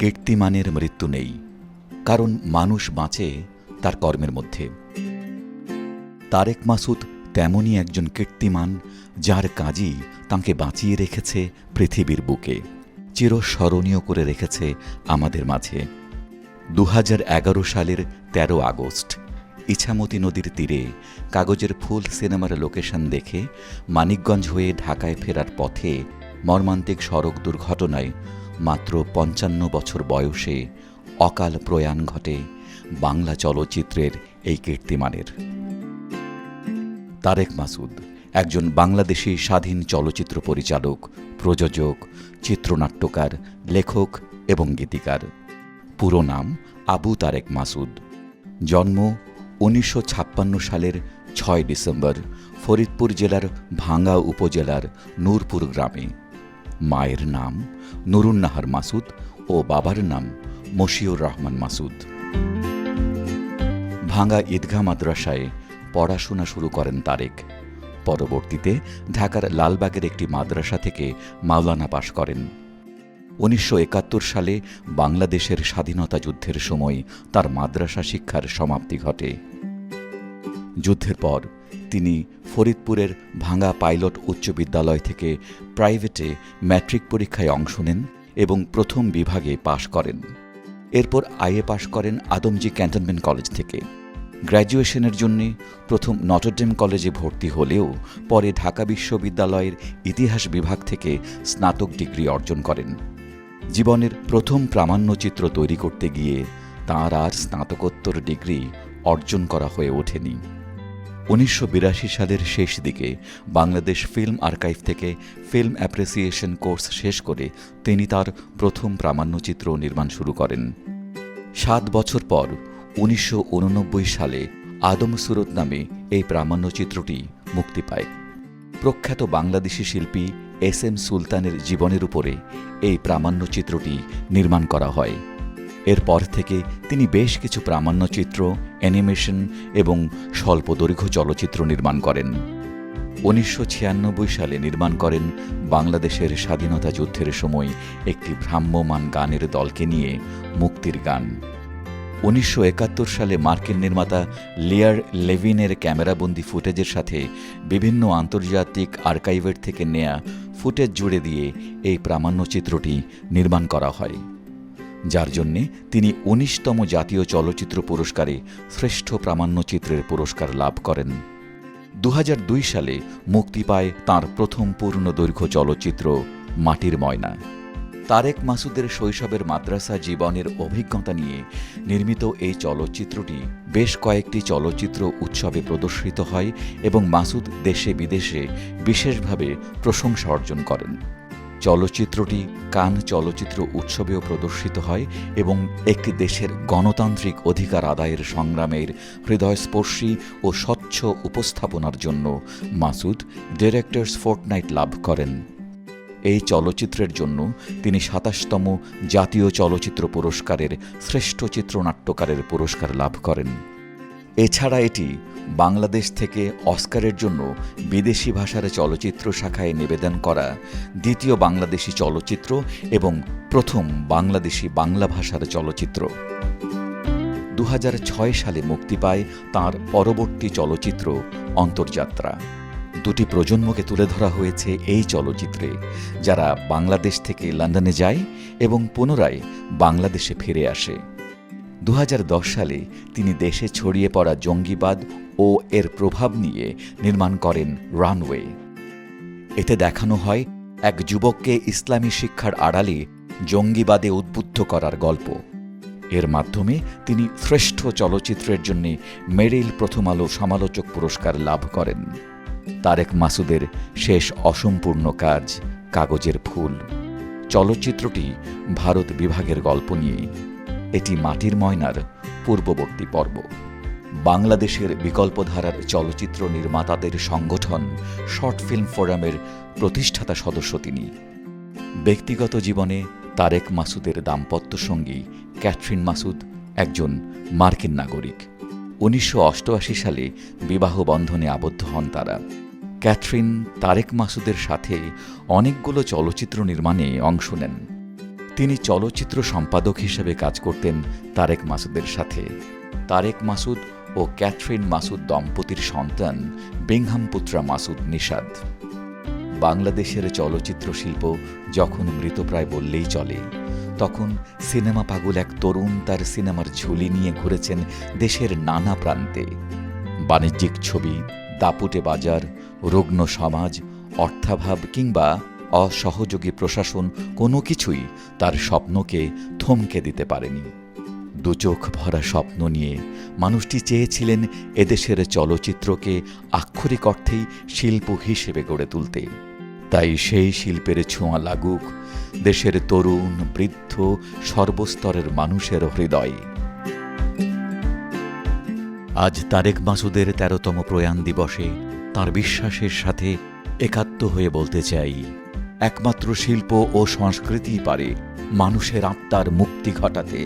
কীর্তিমানের মৃত্যু নেই, কারণ মানুষ বাঁচে তার কর্মের মধ্যে। তারেক মাসুদ তেমনই একজন কীর্তিমান, যার কাজই তাঁকে বাঁচিয়ে রেখেছে পৃথিবীর বুকে, চিরস্মরণীয় করে রেখেছে আমাদের মাঝে। দু হাজার এগারো সালের ১৩ আগস্ট, ইছামতি নদীর তীরে কাগজের ফুল সিনেমার লোকেশন দেখে মানিকগঞ্জ হয়ে ঢাকায় ফেরার পথে মর্মান্তিক সড়ক দুর্ঘটনায় মাত্র পঞ্চান্ন বছর বয়সে অকাল প্রয়াণ ঘটে বাংলা চলচ্চিত্রের এই কীর্তিমানের। তারেক মাসুদ একজন বাংলাদেশি স্বাধীন চলচ্চিত্র পরিচালক, প্রযোজক, চিত্রনাট্যকার, লেখক এবং গীতিকার। পুরো নাম আবু তারেক মাসুদ। জন্ম উনিশশো ছাপ্পান্ন সালের ছয় ডিসেম্বর ফরিদপুর জেলার ভাঙ্গা উপজেলার নূরপুর গ্রামে। মায়ের নাম নুরুন্নাহার মাসুদ ও বাবার নাম মশিউর রহমান মাসুদ। ভাঙ্গা ঈদগাহ মাদ্রাসায় পড়াশোনা শুরু করেন তারেক। পরবর্তীতে ঢাকার লালবাগের একটি মাদ্রাসা থেকে মাওলানা পাশ করেন। উনিশশো একাত্তর সালে বাংলাদেশের স্বাধীনতা যুদ্ধের সময় তার মাদ্রাসা শিক্ষার সমাপ্তি ঘটে। যুদ্ধের পর তিনি ফরিদপুরের ভাঙ্গা পাইলট উচ্চ বিদ্যালয় থেকে প্রাইভেটে ম্যাট্রিক পরীক্ষায় অংশ নেন এবং প্রথম বিভাগে পাশ করেন। এরপর আইএ পাশ করেন আদমজি ক্যান্টনমেন্ট কলেজ থেকে। গ্র্যাজুয়েশনের জন্যে প্রথম নটরডেম কলেজে ভর্তি হলেও পরে ঢাকা বিশ্ববিদ্যালয়ের ইতিহাস বিভাগ থেকে স্নাতক ডিগ্রি অর্জন করেন। জীবনের প্রথম প্রামাণ্যচিত্র তৈরি করতে গিয়ে তাঁর আর স্নাতকোত্তর ডিগ্রি অর্জন করা হয়ে ওঠেনি। উনিশশো বিরাশি সালের শেষ দিকে বাংলাদেশ ফিল্ম আর্কাইভ থেকে ফিল্ম অ্যাপ্রিসিয়েশন কোর্স শেষ করে তিনি তার প্রথম প্রামাণ্যচিত্র নির্মাণ শুরু করেন। সাত বছর পর উনিশশো উননব্বই সালে আদম সুরত নামে এই প্রামাণ্যচিত্রটি মুক্তি পায়। প্রখ্যাত বাংলাদেশি শিল্পী এস এম সুলতানের জীবনের উপরে এই প্রামাণ্যচিত্রটি নির্মাণ করা হয়। এরপর থেকে তিনি বেশ কিছু প্রামাণ্যচিত্র, অ্যানিমেশন এবং স্বল্পদৈর্ঘ্য চলচ্চিত্র নির্মাণ করেন। উনিশশো ছিয়ানব্বই সালে নির্মাণ করেন বাংলাদেশের স্বাধীনতা যুদ্ধের সময় একটি ভ্রাম্যমান গানের দলকে নিয়ে মুক্তির গান। উনিশশো একাত্তর সালে মার্কিন নির্মাতা লিয়ার লেভিনের ক্যামেরাবন্দি ফুটেজের সাথে বিভিন্ন আন্তর্জাতিক আর্কাইভের থেকে নেয়া ফুটেজ জুড়ে দিয়ে এই প্রামাণ্যচিত্রটি নির্মাণ করা হয়। যার জন্যে তিনি উনিশতম জাতীয় চলচ্চিত্র পুরস্কারে শ্রেষ্ঠ প্রামাণ্যচিত্রের পুরস্কার লাভ করেন। দু হাজার দুই সালে মুক্তি পায় তাঁর প্রথম পূর্ণ দৈর্ঘ্য চলচ্চিত্র মাটির ময়না। তারেক মাসুদের শৈশবের মাদ্রাসা জীবনের অভিজ্ঞতা নিয়ে নির্মিত এই চলচ্চিত্রটি বেশ কয়েকটি চলচ্চিত্র উৎসবে প্রদর্শিত হয় এবং মাসুদ দেশে বিদেশে বিশেষভাবে প্রশংসা অর্জন করেন। চলচ্চিত্রটি কান চলচ্চিত্র উৎসবেও প্রদর্শিত হয় এবং একটি দেশের গণতান্ত্রিক অধিকার আদায়ের সংগ্রামের হৃদয়স্পর্শী ও স্বচ্ছ উপস্থাপনার জন্য মাসুদ ডিরেক্টর্স ফোর্টনাইট লাভ করেন। এই চলচ্চিত্রের জন্য তিনি সাতাশতম জাতীয় চলচ্চিত্র পুরস্কারের শ্রেষ্ঠ চিত্রনাট্যকারের পুরস্কার লাভ করেন। এছাড়া এটি বাংলাদেশ থেকে অস্কারের জন্য বিদেশি ভাষার চলচ্চিত্র শাখায় নিবেদন করা দ্বিতীয় বাংলাদেশি চলচ্চিত্র এবং প্রথম বাংলাদেশি বাংলা ভাষার চলচ্চিত্র। দু হাজার ছয় সালে মুক্তি পায় তার পরবর্তী চলচ্চিত্র অন্তর্যাত্রা। দুটি প্রজন্মকে তুলে ধরা হয়েছে এই চলচ্চিত্রে, যারা বাংলাদেশ থেকে লন্ডনে যায় এবং পুনরায় বাংলাদেশে ফিরে আসে। দু হাজার দশ সালে তিনি দেশে ছড়িয়ে পড়া জঙ্গিবাদ ও এর প্রভাব নিয়ে নির্মাণ করেন রানওয়ে। এতে দেখানো হয় এক যুবককে ইসলামী শিক্ষার আড়ালে জঙ্গিবাদে উদ্বুদ্ধ করার গল্প। এর মাধ্যমে তিনি শ্রেষ্ঠ চলচ্চিত্রের জন্য মেরিল প্রথম আলো সমালোচক পুরস্কার লাভ করেন। তারেক মাসুদের শেষ অসম্পূর্ণ কাজ কাগজের ফুল। চলচ্চিত্রটি ভারত বিভাগের গল্প নিয়ে এটি মাটির ময়নার পূর্ববর্তী পর্ব। বাংলাদেশের বিকল্পধারার চলচ্চিত্র নির্মাতাদের সংগঠন শর্ট ফিল্ম ফোরামের প্রতিষ্ঠাতা সদস্য তিনি। ব্যক্তিগত জীবনে তারেক মাসুদের দাম্পত্য সঙ্গী ক্যাথরিন মাসুদ একজন মার্কিন নাগরিক। উনিশশো অষ্টআশি সালে বিবাহ বন্ধনে আবদ্ধ হন তারা। ক্যাথরিন তারেক মাসুদের সাথে অনেকগুলো চলচ্চিত্র নির্মাণে অংশ নেন। তিনি চলচ্চিত্র সম্পাদক হিসেবে কাজ করতেন তারেক মাসুদের সাথে। তারেক মাসুদ ও ক্যাথরিন মাসুদ দম্পতির সন্তান বিংহাম পুত্রা মাসুদ নিষাদ বাংলাদেশের চলচ্চিত্র শিল্প যখন মৃতপ্রায় বললেই চলে, তখন সিনেমা পাগল এক তরুণ তার সিনেমার ঝুলি নিয়ে ঘুরেছেন দেশের নানা প্রান্তে। বাণিজ্যিক ছবি, দাপুটে বাজার, রুগ্ন সমাজ, অর্থাভাব কিংবা অসহযোগী প্রশাসন কোনো কিছুই তার স্বপ্নকে থমকে দিতে পারেনি। দুচোখ ভরা স্বপ্ন নিয়ে মানুষটি চেয়েছিলেন এদেশের চলচ্চিত্রকে আক্ষরিক অর্থেই শিল্প হিসেবে গড়ে তুলতে। তাই সেই শিল্পের ছোঁয়া লাগুক দেশের তরুণ, বৃদ্ধ, সর্বস্তরের মানুষের হৃদয়ে। আজ তারেক মাসুদের তেরোতম প্রয়াণ দিবসে তার বিশ্বাসের সাথে একাত্ম হয়ে বলতে চাই, একমাত্র শিল্প ও সংস্কৃতিই পারে মানুষের আত্মার মুক্তি ঘটাতে।